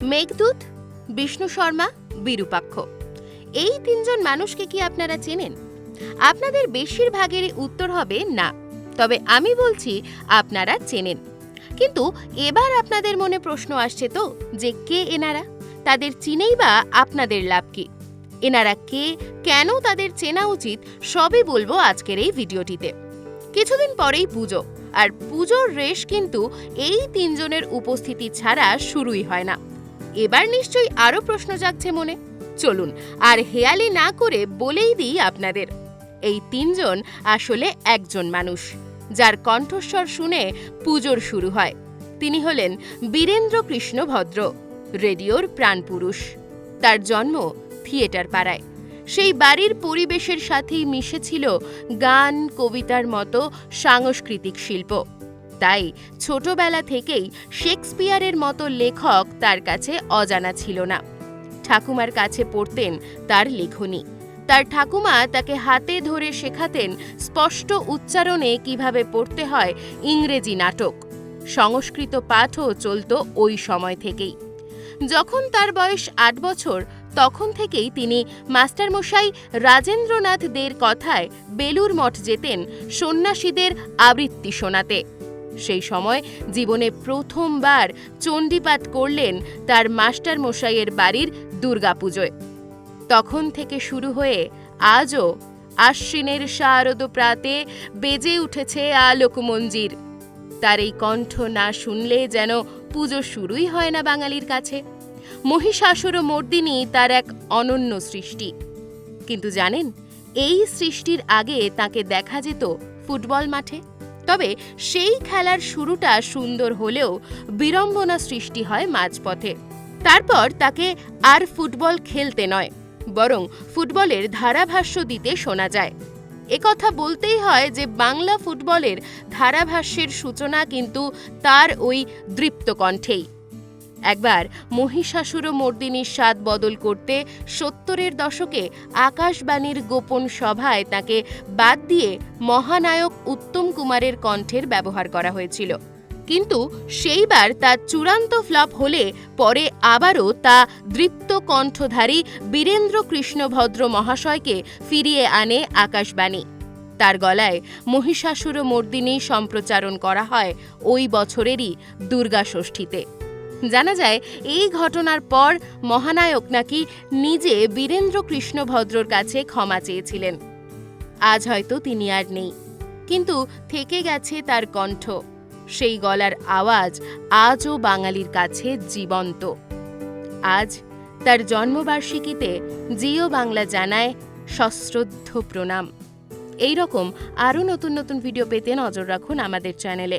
মেঘদূত, বিষ্ণু শর্মা, বিরূপাক্ষ। এই তিনজন মানুষকে কি আপনারা চেনেন? আপনাদের বেশিরভাগেরই উত্তর হবে না, তবে আমি বলছি আপনারা চেনেন। কিন্তু এবার আপনাদের মনে প্রশ্ন আসছে তো যে কে এনারা? তাদের চিনেই বা আপনাদের লাভ কি? এনারা কে, কেন তাদের চেনা উচিত, সবই বলব আজকের এই ভিডিওটিতে। কিছুদিন পরেই পুজো, আর পুজোর রেশ কিন্তু এই তিনজনের উপস্থিতি ছাড়া শুরুই হয় না। এবার নিশ্চয়ই আরও প্রশ্ন জাগছে মনে। চলুন, আর হেয়ালি না করে বলেই দিই আপনাদের। এই তিনজন আসলে একজন মানুষ, যার কণ্ঠস্বর শুনে পুজোর শুরু হয়। তিনি হলেন বীরেন্দ্র কৃষ্ণ ভদ্র, রেডিওর প্রাণপুরুষ। তার জন্ম থিয়েটার পাড়ায়। সেই বাড়ির পরিবেশের সাথেই মিশেছিল গান, কবিতার মতো সাংস্কৃতিক শিল্প। তাই ছোটবেলা থেকেই শেক্সপিয়ারের মতো লেখক তার কাছে অজানা ছিল না। ঠাকুমার কাছে পড়তেন তার লেখনী। তার ঠাকুমা তাকে হাতে ধরে শেখাতেন স্পষ্ট উচ্চারণে কীভাবে পড়তে হয় ইংরেজি নাটক। সংস্কৃত পাঠও চলত ওই সময় থেকেই। যখন তার বয়স আট বছর, তখন থেকেই তিনি মাস্টারমশাই রাজেন্দ্রনাথ দের কথায় বেলুর মঠ যেতেন সন্ন্যাসীদের আবৃত্তি শোনাতে। সেই সময় জীবনে প্রথমবার চণ্ডীপাঠ করলেন তার মাস্টারমশাইয়ের বাড়ির দুর্গাপুজোয়। তখন থেকে শুরু হয়ে আজও আশ্বিনের শারদ প্রাতে বেজে উঠেছে আলোক মঞ্জির। তার এই কণ্ঠ না শুনলে যেন পুজো শুরুই হয় না বাঙালির কাছে। মহিষাসুর মর্দিনী তার এক অনন্য সৃষ্টি। কিন্তু জানেন, এই সৃষ্টির আগে তাকে দেখা যেত ফুটবল মাঠে। তবে সেই খেলার শুরুটা সুন্দর হলেও বিড়ম্বনা সৃষ্টি হয় মাঝপথে। তারপর তাকে আর ফুটবল খেলতে নয়, বরং ফুটবলের ধারাভাষ্য দিতে শোনা যায়। একথা বলতেই হয় যে বাংলা ফুটবলের ধারাভাষ্যের সূচনা কিন্তু তার ওই দৃপ্ত কণ্ঠেই একবার মহিষাসুর মর্দিনীর স্বাদ বদল করতে সত্তরের দশকে আকাশবাণীর গোপন সভায় তাকে বাদ দিয়ে মহানায়ক উত্তম কুমারের কণ্ঠের ব্যবহার করা হয়েছিল। কিন্তু সেইবার তা চূড়ান্ত ফ্লপ হলে পরে আবারও তা দৃপ্ত কণ্ঠধারী বীরেন্দ্র কৃষ্ণভদ্র মহাশয়কে ফিরিয়ে আনে আকাশবাণী। তার গলায় মহিষাসুর মর্দিনী সম্প্রচারণ করা হয় ওই বছরেরই দুর্গা ষষ্ঠীতে জানা যায়, এই ঘটনার পর মহানায়ক নাকি নিজে বীরেন্দ্র কৃষ্ণ ভদ্রর কাছে ক্ষমা চেয়েছিলেন। আজ হয়তো তিনি আর নেই, কিন্তু থেকে গেছে তার কণ্ঠ। সেই গলার আওয়াজ আজও বাঙালির কাছে জীবন্ত। আজ তার জন্মবার্ষিকীতে জিও বাংলা জানায় সশ্রদ্ধ প্রণাম। এই রকম আরও নতুন নতুন ভিডিও পেতে নজর রাখুন আমাদের চ্যানেলে।